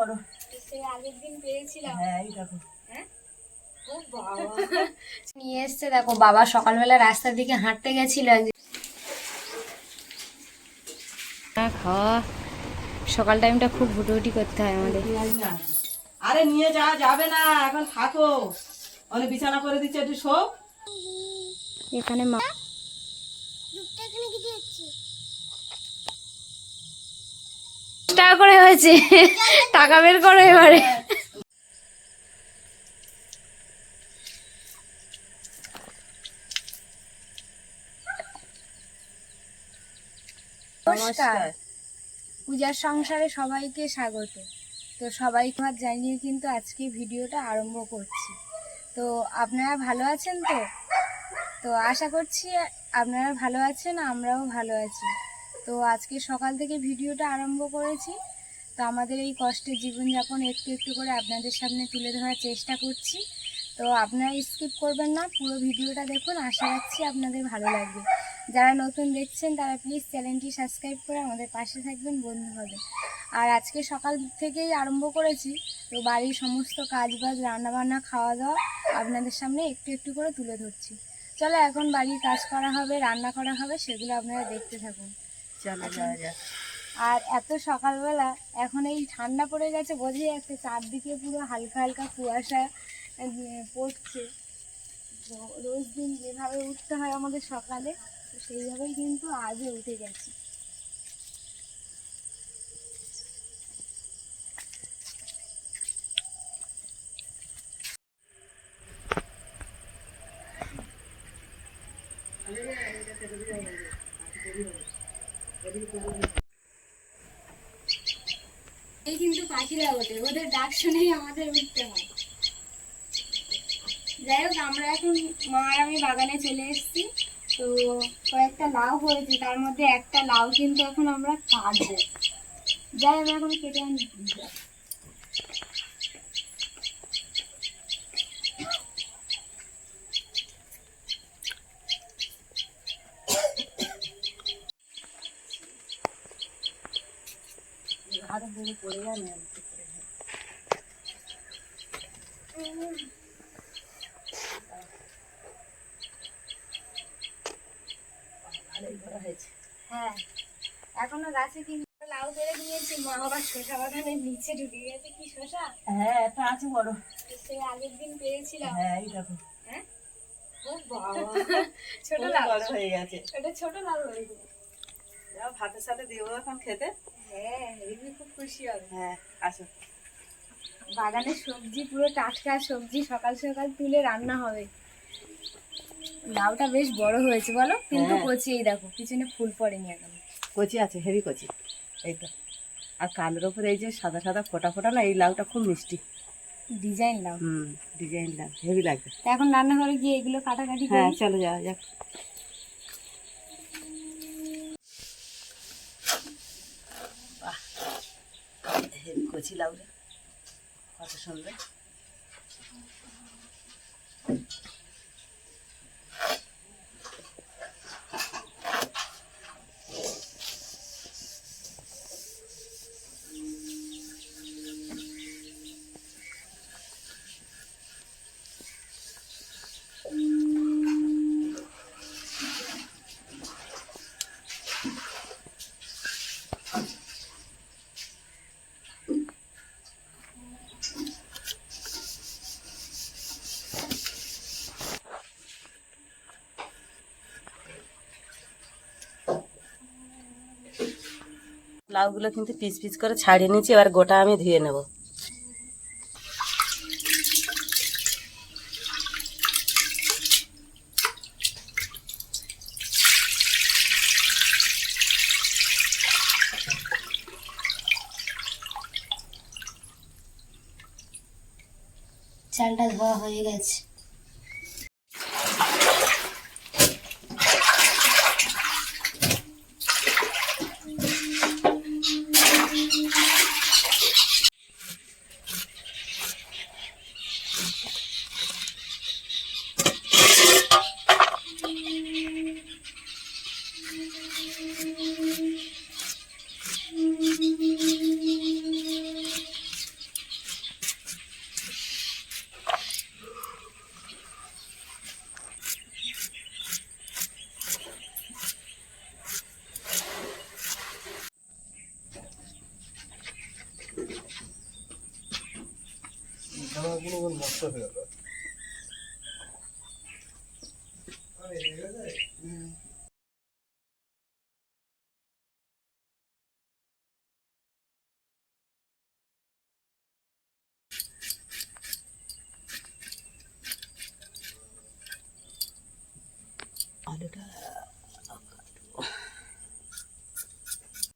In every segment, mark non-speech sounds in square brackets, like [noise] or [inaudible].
বড় আগের দিন পেয়েছিলাম। হ্যাঁ এই দেখো। হ্যাঁ? [laughs] নিয়ে এসছে দেখো বাবা সকালবেলা রাস্তার দিকে হাঁটতে গেছিল। খাওয়া। সকাল টাইমটা খুব হুটোহুটি করতে হয় আমাদের। আরে নিয়ে যাওয়া যাবে না এখন থাকো। অনেক বিছানা করে দিচ্ছে একটু শো এখানে মা টাকা করে হয়েছে টাকা বের করো এবারে। নমস্কার। পূজার সংসারে সবাইকে স্বাগত। তো সবাইকে আমার জানিয়ে কিন্তু আজকে ভিডিওটা আরম্ভ করছি। তো আপনারা ভালো আছেন তো? তো আশা করছি আপনারা ভালো আছেন আমরাও ভালো আছি। তো আজকে সকাল থেকে ভিডিওটা আরম্ভ করেছি। তো আমাদের এই কষ্টের জীবনযাপন একটু একটু করে আপনাদের সামনে তুলে ধরার চেষ্টা করছি। তো আপনারা স্কিপ করবেন না পুরো ভিডিওটা দেখুন আশা রাখছি আপনাদের ভালো লাগবে। যারা নতুন দেখছেন তারা প্লিজ চ্যানেলটি সাবস্ক্রাইব করে আমাদের পাশে থাকবেন বন্ধু হবে। আর আজকে সকাল থেকেই আরম্ভ করেছি তো বাড়ির সমস্ত কাজ বাজ রান্নাবান্না খাওয়া দাওয়া আপনাদের সামনে একটু একটু করে তুলে ধরছি। চলো এখন বাড়ির কাজ করা হবে রান্না করা হবে সেগুলো আপনারা দেখতে থাকুন। চলো যাওয়া যাক। আর এত সকালবেলা, এখন এই ঠান্ডা পড়ে গেছে বোঝাই যাচ্ছে, চারদিকে পুরো হালকা হালকা কুয়াশা পড়ছে। তো রোজ দিন যেভাবে উঠতে হয় আমাদের সকালে সেইভাবেই কিন্তু আজও উঠে গেছি এই কিন্তু পাখিরা ওঠে ওদের ডাক শুনেই আমাদের উঠতে হয়। যাই হোক, আমরা এখন মা আর আমি বাগানে চলে এসেছি। তো কয়েকটা লাউ হয়েছে, তার মধ্যে একটা লাউ কিন্তু এখন আমরা কাটবো। যাই আমি এখন কেটে আনি। আরও বড় পড়ে যাবে ভালোই বড় হয়েছে হ্যাঁ এখনও গাছে কিন্তু লাউ পেরে দিয়েছি। মা আবার বাগানের নিচে ঢুকে গেছে। কি হ্যাঁ আছে বড়। সে আগের দিন পেয়েছিলাম। হ্যাঁ এই দেখো। হ্যাঁ? ও বাবা। ছোট খুব লাউ। বড় হয়ে গেছে। এটা ছোট লাউ হয়েছে যাও ভাতের সাথে দেবো এখন খেতে। হ্যাঁ রিমি খুব খুশি হবে। হ্যাঁ আসো। বাগানের সবজি পুরো টাটকা সবজি সকাল সকাল তুলে রান্না হবে। লাউটা বেশ বড় হয়েছে বলো? কিন্তু হ্যাঁ। কচি এই দেখো পিছনে ফুল পড়েনি এখন। কচি আছে হেভি কচি। এই তো আর কালের ওপরে এই যে সাদা সাদা ফোটা ফোটা না এই লাউটা খুব মিষ্টি। ডিজাইন লাউ হুম ডিজাইন লাউ হেভি লাগবে। এখন রান্নাঘরে গিয়ে এগুলো কাটাকাটি হ্যাঁ চলো যাওয়া যাক। বাহ, হেভি কচি লাউ রে কত সুন্দর। লাউগুলো কিন্তু পিস পিস করে ছাড়িয়ে নিয়েছি এবার গোটা আমি ধুয়ে নেব।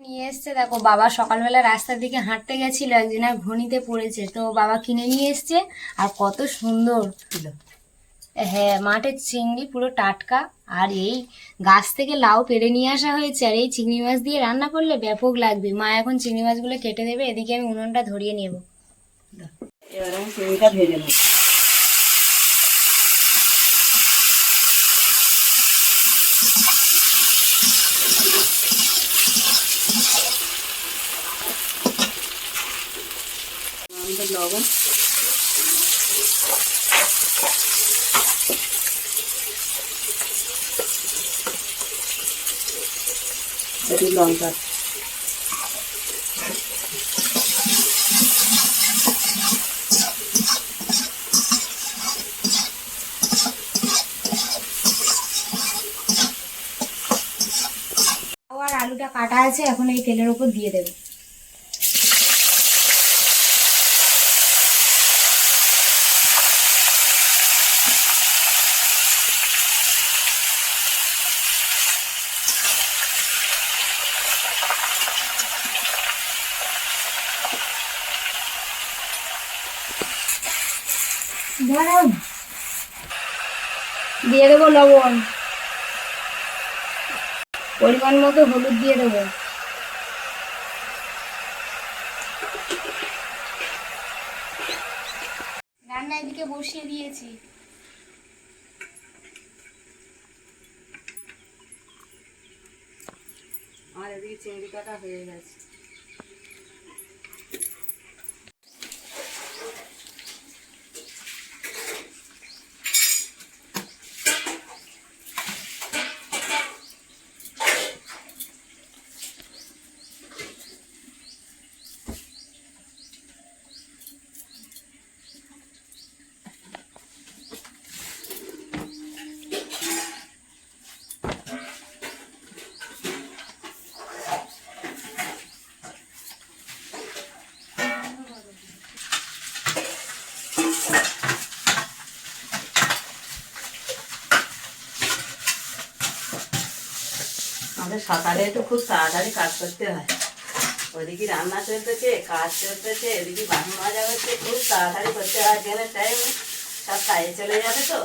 নিয়ে এসছে। দেখো বাবা সকালবেলা রাস্তার দিকে হাঁটতে গেছিল একজনের ঘনিতে পড়েছে। তো বাবা কিনে নিয়ে এসছে আর কত সুন্দর। ছিল হ্যাঁ মাঠের চিংড়ি পুরো টাটকা আর এই গাছ থেকে লাউ পেরে নিয়ে আসা হয়েছে আর এই চিংড়ি মাছ দিয়ে রান্না করলে ব্যাপক লাগবে। মা এখন চিংড়ি মাছগুলো কেটে দেবে এদিকে আমি উনুনটা ধরিয়ে নেব। এবার আমি চিংড়িটা ভেজে নেব। আমাদের লবণ। একটু লঙ্কা। আলুটা কাটা আছে এখন এই তেলের উপর দিয়ে দেবো। দিয়ে দেবো লবণ। পরিমাণ মতো হলুদ দিয়ে দেবো। রান্না এদিকে বসিয়ে দিয়েছি। আমার এদিকে চিংড়ি কাটা হয়ে গেছে। সকালে একটু খুব তাড়াতাড়ি কাজ করতে হয়। ওদিকে রান্না চলতেছে, কাজ চলতেছে, এদিকে বাসন মাজা হচ্ছে খুব তাড়াতাড়ি করতে হয়। গেলে টাইম সব কাজে চলে যাবে তো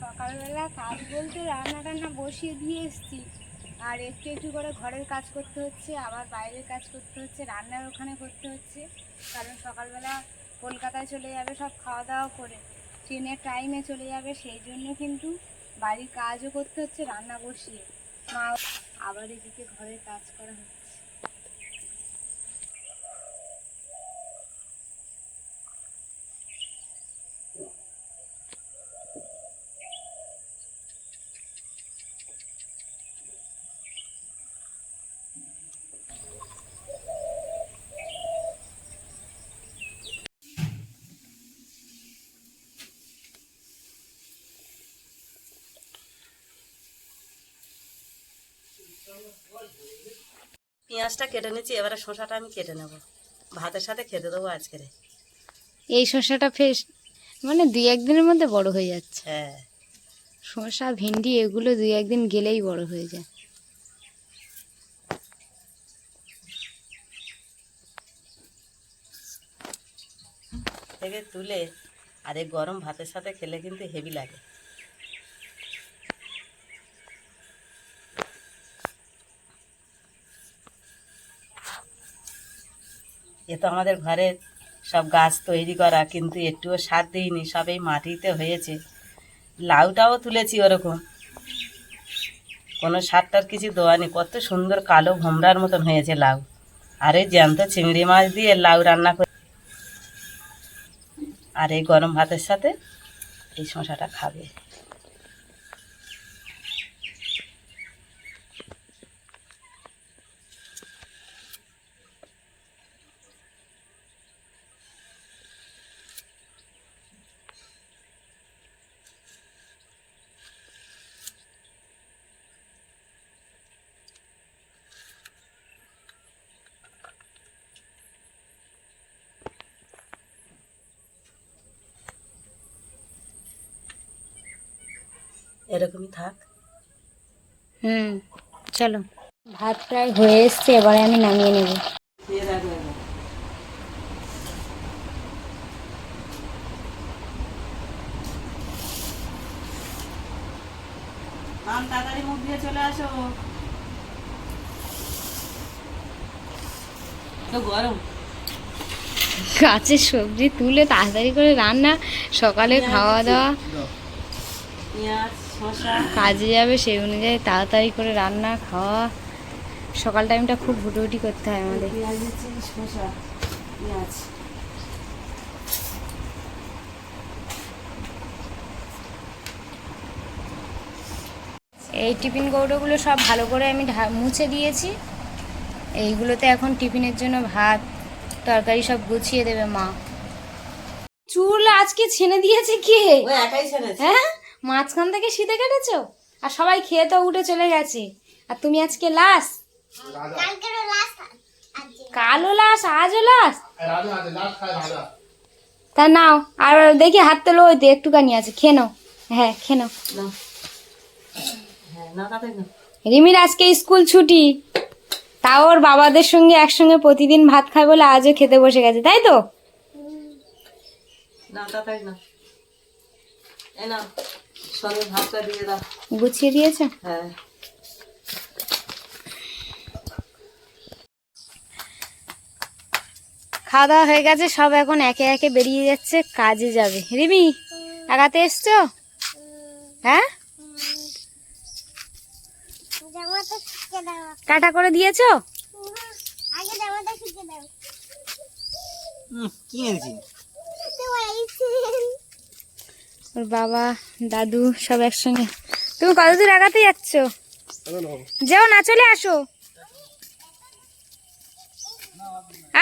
সকালবেলা কাজ বলতে রান্না টান্না বসিয়ে দিয়ে এসছি। আর একটু একটু করে ঘরের কাজ করতে হচ্ছে, আবার বাইরের কাজ করতে হচ্ছে, রান্নার ওখানে করতে হচ্ছে। কারণ সকালবেলা কলকাতায় চলে যাবে সব খাওয়া দাওয়া করে। ট্রেনের টাইমে চলে যাবে, সেই জন্য কিন্তু বাড়ির কাজও করতে হচ্ছে, রান্না বসিয়ে। মা আবার এদিকে ঘরের কাজ করা হচ্ছে। পেঁয়াজটা কেটে নিচ্ছি এবারে শসাটা আমি কেটে নেব। ভাতের সাথে খেতে দেবো আজকের এই শশাটা ফেস মানে দুই একদিনের মধ্যে বড় হয়ে যাচ্ছে। হ্যাঁ। শসা ভেন্ডি এগুলো দুই একদিন গেলেই বড় হয়ে যায়। থেকে তুলে আর এই গরম ভাতের সাথে খেলে কিন্তু হেভি লাগে। এ তো আমাদের ঘরের সব গাছ তৈরি করা, কিন্তু একটুও সার দিইনি সব এই মাটিতে হয়েছে। লাউটাও তুলেছি ওরকম। কোনো সারটার কিছু দেওয়া দেওয়ানি কত সুন্দর কালো ভোমরার মতন হয়েছে লাউ। আর এই জ্যান্ত চিংড়ি মাছ দিয়ে লাউ রান্না করে। আর এই গরম ভাতের সাথে এই শশাটা খাবে। এরকমই থাক। হুম চলো। ভাত প্রায় হয়ে এসছে এবারে আমি নামিয়ে নেব। দিয়ে রাখব এবার। মাম তাড়াতাড়ি মুখ দিয়ে চলে আসো। তো গরম। গাছের সবজি তুলে তাড়াতাড়ি করে রান্না সকালে খাওয়া দাওয়া। পেঁয়াজ কাজে যাবে সেই অনুযায়ী তাড়াতাড়ি করে রান্না খাওয়া। সকাল টাইমটা খুব হুটোহুটি করতে হয় আমাদের। এই টিফিন কৌটোগুলো সব ভালো করে আমি মুছে দিয়েছি। এইগুলোতে এখন টিফিনের জন্য ভাত তরকারি সব গুছিয়ে দেবে মা। চুল আজকে ছেনে দিয়েছে কে? ও একাই হ্যাঁ? মাঝখান থেকে শীতে কেটেছো? আর সবাই খেয়ে তো উঠে চলে গেছে। আর তুমি আজকে লাস কালো লাস আজও লাস তা নাও আর দেখি হাত তেলো ওই তো একটুখানি আছে খেয়ে নাও। হ্যাঁ খেয়ে নাও। হ্যাঁ না তাতে না রিমির আজকে স্কুল ছুটি। তাও ওর বাবাদের সঙ্গে একসঙ্গে প্রতিদিন ভাত খায় বলে আজও খেতে বসে গেছে তাই তো? না না ভাতটা দিয়ে দাও। গুছিয়ে দিয়েছে? হ্যাঁ। খাওয়া দাওয়া হয়ে গেছে সব এখন একে একে বেরিয়ে যাচ্ছে কাজে যাবে। রিমি একাতে এসছো? হ্যাঁ? টাটা করে দিয়েছ? কি এনেছি ওর বাবা, দাদু সব একসঙ্গে। তুমি কতদূর আগাতে যাচ্ছ? যাও না, চলে আসো।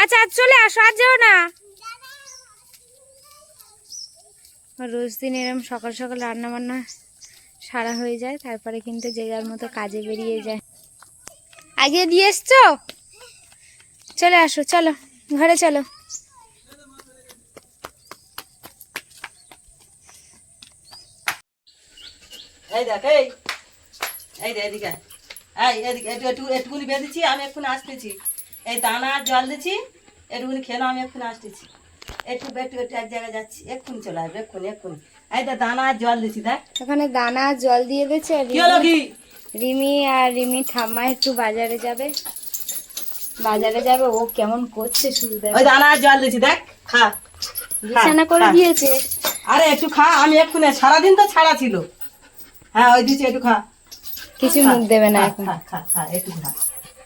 আচ্ছা আজ চলে আসো, আর যাও না। রোজ দিন এরম সকাল সকাল রান্না বান্না সারা হয়ে যায়, তারপরে কিন্তু যে যার মতো কাজে বেরিয়ে যায়। আগে দিয়ে এসছো? চলে আসো, চলো, ঘরে চলো। এই দেখ এই। এই দে এদিকে। এই এদিকে একটু একটু একটুকুনি বেঁধেছি আমি এক্ষুনি আসতেছি। এই দানা জল দিচ্ছি একটুকুনি খেয়ে আমি এক্ষুনি আসতেছি। একটু একটু একটু এক জায়গায় যাচ্ছি এক্ষুনি চলে আসবে এক্ষুনি এক্ষুনি। এই দে দানা জল দিচ্ছি দেখ। ওখানে দানা জল দিয়ে দিয়েছে রিমি আর রিমি ঠাম্মা একটু বাজারে যাবে। বাজারে যাবে ও কেমন করছে শুরু দেখ। ওই দানা জল দিচ্ছি দেখ খা। বিছানা করে দিয়েছে। আরে একটু খা আমি এক্ষুনি সারাদিন তো ছাড়া ছিল। হ্যাঁ ওই দিচ্ছি একটু খা। কিছু মুখ দেবে না এখন। খা, খা, খা, একটু খা।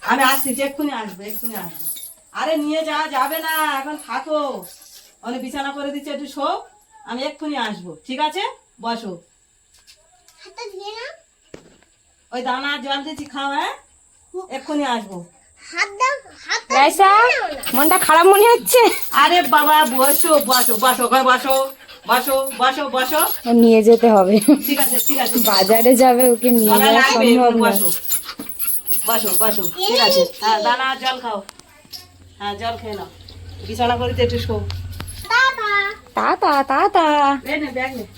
আমি আসতেছি এক্ষুনি আসব এক্ষুনি আসব। আরে নিয়ে যাওয়া যাবে না এখন থাকো। অনেক বিছানা করে দিচ্ছে একটু শো। আমি এক্ষুনি আসব ঠিক আছে? বসো। ওই দানা জল দিচ্ছি খাও হ্যাঁ? এক্ষুনি আসব। মনটা খারাপ মনে হচ্ছে? আরে বাবা বসো বসো বসো ঘরে বসো। নিয়ে যেতে হবে। বাজারে যাবে ওকে নিয়ে যাওয়া সম্ভব না। বসো। বসো বসো। ঠিক আছে। হ্যাঁ দানা জল খাও। হ্যাঁ জল খেয়ে নাও। বিছানা একটু শো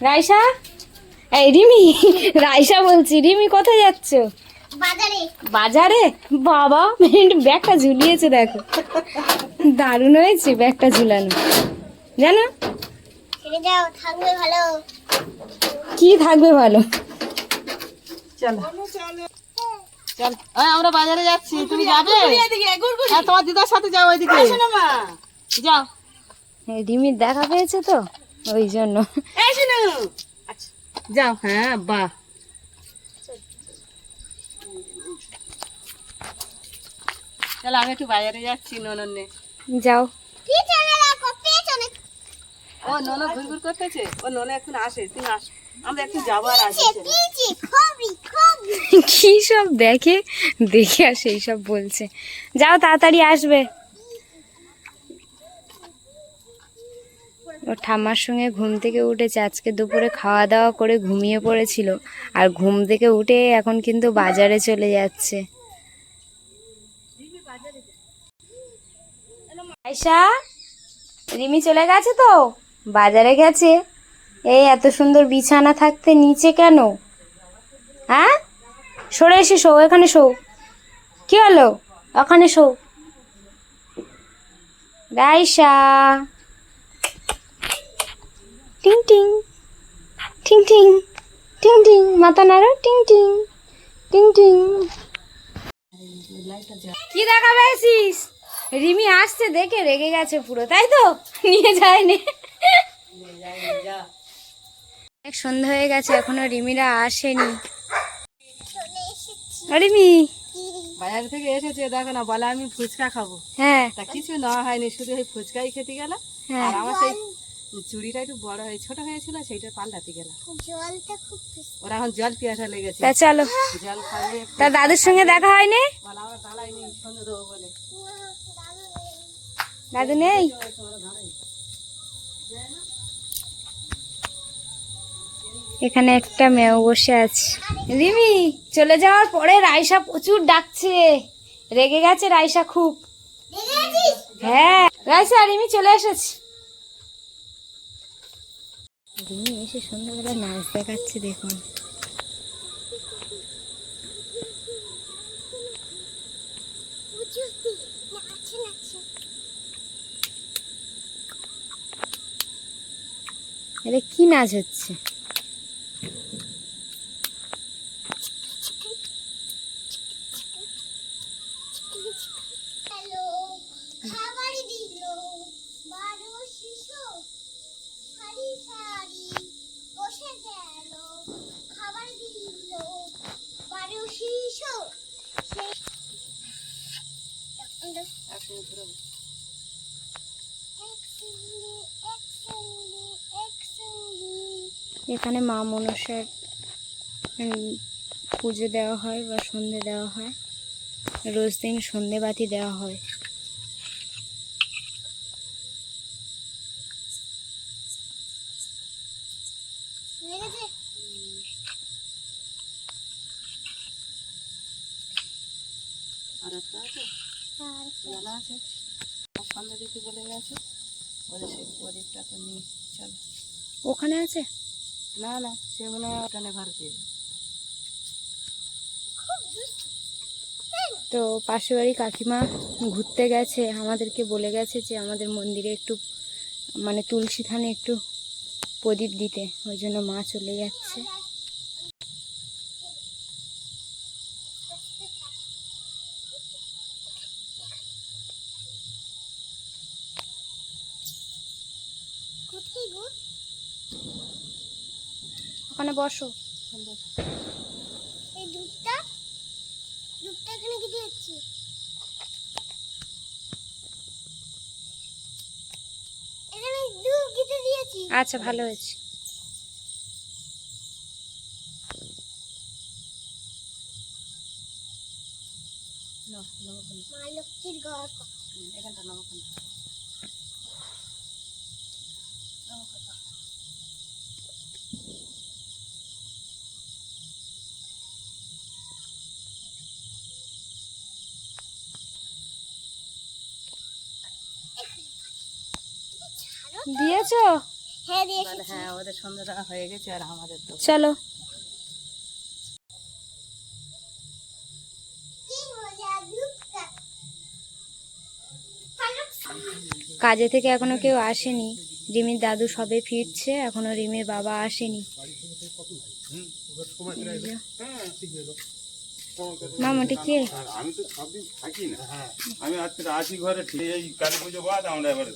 রাইসা? এই রিমি রাইসা বলছি রিমি কোথায় যাচ্ছ? বাজারে। বাবা ব্যাগটা ঝুলিয়েছে দেখো। দারুণ হয়েছে ব্যাগটা ঝুলানো। জানো? যাও থাকবে ভালো। কি থাকবে ভালো? চলো। চল আমরা বাজারে যাচ্ছি। তুমি যাবে? হ্যাঁ তোমার দিদার সাথে যাও ওইদিকে যাও। রিমির দেখা পেয়েছে তো ওই জন্য। আচ্ছা, যাও হ্যাঁ বাহ। চলো আমি একটু বাজারে যাচ্ছি ননন্নে যাও। ও নন ঘুর ঘুর করতেছে? ও নন এখন আসে তুমি আস আমরা একটু যাব আর আসি চলো। খবি খবি। কি সব দেখে দেখে আর সেই সব বলছে। যাও তাড়াতাড়ি আসবে। ও ঠাম্মার সঙ্গে ঘুম থেকে উঠেছে আজকে দুপুরে খাওয়া দাওয়া করে ঘুমিয়ে পড়েছিল। আর ঘুম থেকে উঠে এখন কিন্তু বাজারে চলে যাচ্ছে। আয়শা রিমি চলে গেছে তো? বাজারে গেছে? এই এত সুন্দর বিছানা থাকতে নিচে কেন? হ্যাঁ? সরে এসে শো, এখানে শো। কি হলো? ওখানে শো। রাইসা। টিং টিং। টিং টিং। টিং টিং। মাথা নাড়ো। টিং টিং। টিং টিং। কি দেখা পেয়েছিস রিমি আসছে দেখে রেগে গেছে পুরো, তাই তো? নিয়ে যায়নি। অনেক সন্ধ্যা হয়ে গেছে এখনও রিমিরা আসেনি। রিমি? বাজার থেকে এসেছে দেখো না বলে আমি ফুচকা খাব। হ্যাঁ। তা কিছু নেওয়া হয়নি শুধু ওই ফুচকাই খেতে গেল হ্যাঁ। আর আমার সেই চুড়িটা একটু বড় হয়ে ছোট হয়েছিল সেইটা পাল্টাতে গেলাম। ওরা এখন জল পিয়াসা লেগেছে। তা চলো। জল খাবে তা দাদুর সঙ্গে দেখা হয়নি? বলে আমরা দাঁড়াইনি সন্ধ্যে দেবো বলে। দাদু নেই। এখানে একটা মেয়ে বসে আছে। রিমি চলে যাওয়ার পরে রাইসা প্রচুর ডাকছে। রেগে গেছে রাইসা খুব। হ্যাঁ রাইসা রিমি চলে এসেছে। রিমি এসে সন্ধ্যাবেলা নাচ দেখাচ্ছে দেখুন। এটা কি নাচ হচ্ছে হ্যালো খাবার দিল বারো শিশু সারি সারি বসে গেল খাবার দিল বারো শিশু এক সঙ্গে এক সঙ্গে এক সঙ্গে এখানে মা মনসার পুজো দেওয়া হয় বা সন্ধে দেওয়া হয়। রোজ দিন সন্ধে বাতি দেওয়া হয় লেগেছে আর একটা আছে জানা আছে আর সন্ধ্যা দিতে বলে গেছে ওদের সেই প্রদীপটা তো নেই চলো। ওখানে আছে? না না সে হয় ওখানে ঘর পেয়ে তো পাশের বাড়ি কাকিমা ঘুরতে গেছে আমাদেরকে বলে গেছে যে আমাদের মন্দিরে একটু মানে তুলসী থানে একটু প্রদীপ দিতে ওই জন্য মা চলে যাচ্ছে কোথায় গো ওখানে বসো এই দুধটা দুধটা এখানে কি দিয়েছি এখানে দুধ কেটে দিয়েছি আচ্ছা ভালো হয়েছে। মা লক্ষ্মীর ঘর হুম, এখানটা। দিয়েছ? হ্যাঁ দিয়েছি। হ্যাঁ ওদের সন্ধ্যাটা হয়ে গেছে আর আমাদের তো চলো। কাজে থেকে এখনও কেউ আসেনি। রিমির দাদু সবে ফিরছে এখনও রিমির বাবা আসেনি। মামাটি কে? আমি তো সবদিন থাকি না। আমি আজকে আছি ঘরে ঠিক এই কালী পুজো বাদ আমরা এবারে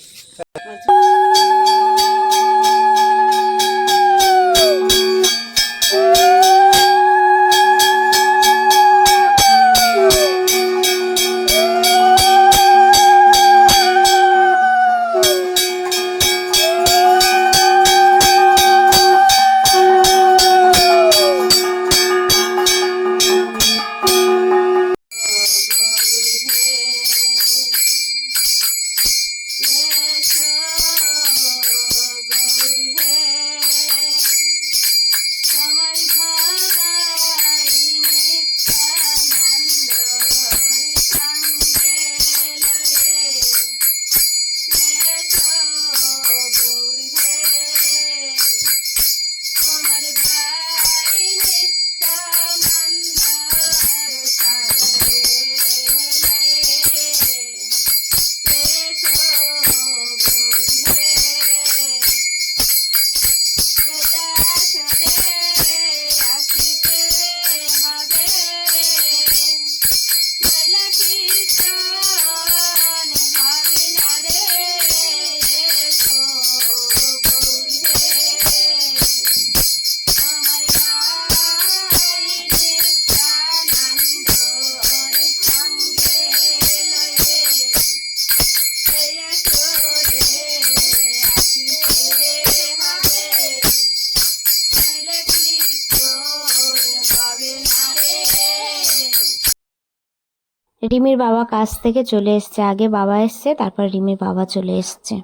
রিমির বাবা কাজ থেকে চলে এসছে। আগে বাবা এসছে তারপর রিমির বাবা চলে এসছে।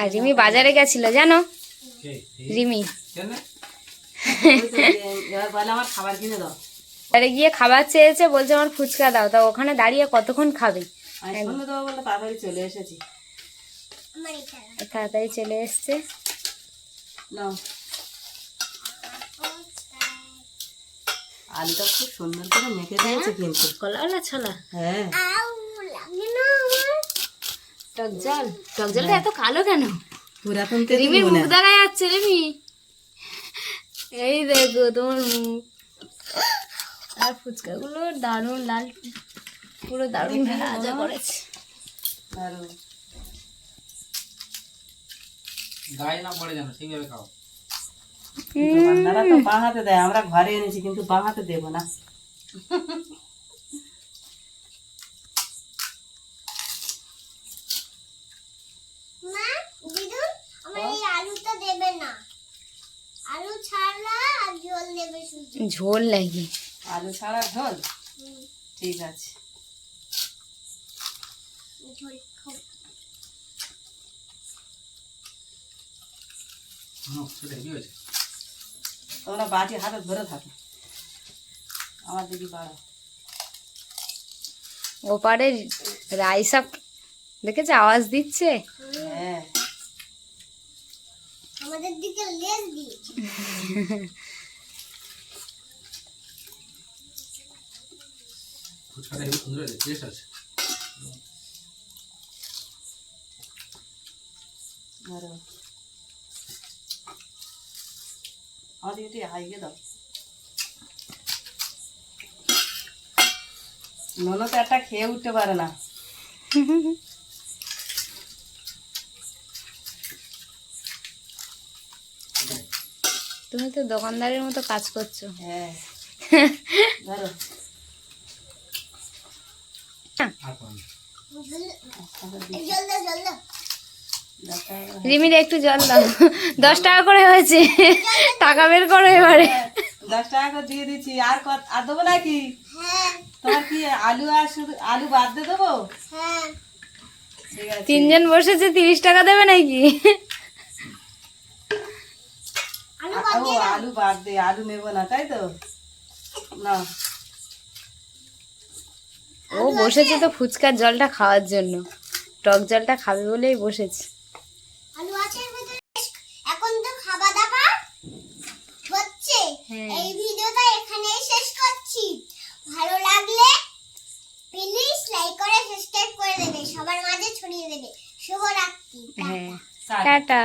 আর রিমি বাজারে গেছিল জানো? রিমি এবার বলে আমার খাবার কিনে? দাও বাজারে গিয়ে খাবার চেয়েছে বলছে আমার ফুচকা দাও তা ওখানে দাঁড়িয়ে কতক্ষণ খাবে? চলে এসেছি। তাড়াতাড়ি চলে এসছে। আলুটা খুব সুন্দর করে মেখে দিয়েছে কিন্তু। কলা ছলা হ্যাঁ। আউ লাগে না আমার টক জল? টক জলটা এত কালো কেন? পুরাতন রিমির মুখ দেখা যাচ্ছে রিমি। এই দেখো তোমার মুখ। আর ফুচকাগুলো দারুণ লাল পুরো দারুণ ভাজা করেছে। দারুণ। গায়ে না পড়ে যেন সেইভাবে খাও। দোকানদাররা তো বাঁ হাতে দেয় আমরা ঘরে এনেছি কিন্তু বাঁ হাতে দেবো না। মা দিদুন আমার এই আলুটা দেবে না। আলু ছাড়া আর জল দেবে শুধু। ঝোল লাগে আলু ছাড়া ঝোল? ঠিক আছে। ঝোল খাও হুম সেটা কি হয়েছে তোমরা বাটি হাতে ধরে থাকো। আমার দিদি বাড়া ওপারে রাইসা দেখেছে? আওয়াজ দিচ্ছে? হ্যাঁ। আমাদের দিকে লেজ দিয়েছে ফুচকাটা হেবি সুন্দর হয়েছে টেস্ট আছে। ধরো। আমাদের একটু হাইগে দাও ননদ তো একটা খেয়ে উঠতে পারে না। তুমি তো দোকানদারের মতো কাজ করছ। হ্যাঁ। ধরো। রিমির একটু জল দাও। দশ টাকা করে হয়েছে। টাকা বের করো এবারে। দশ টাকা করে দিয়ে দিচ্ছি। আর কত আর দেবো নাকি? তোমার কি আলু আর শুধু আলু বাদ দিয়ে দেবো? তিনজন বসেছে তিরিশ টাকা দেবে নাকি? আলু বাদ দে। আলু নেব না তাই তো? না। ও বসেছে তো ফুচকার জলটা খাওয়ার জন্য। টক জলটা খাবে বলেই বসেছে। আলু আছে ভিতরে? এখন তো খাওয়া দাওয়া হচ্ছে। হ্যাঁ। এই ভিডিওটা এখানেই শেষ করছি। ভালো লাগলে প্লিজ লাইক করে সাবস্ক্রাইব করে দেবে। সবার মাঝে ছড়িয়ে দেবে। শুভরাত্রি। হ্যাঁ। টাটা।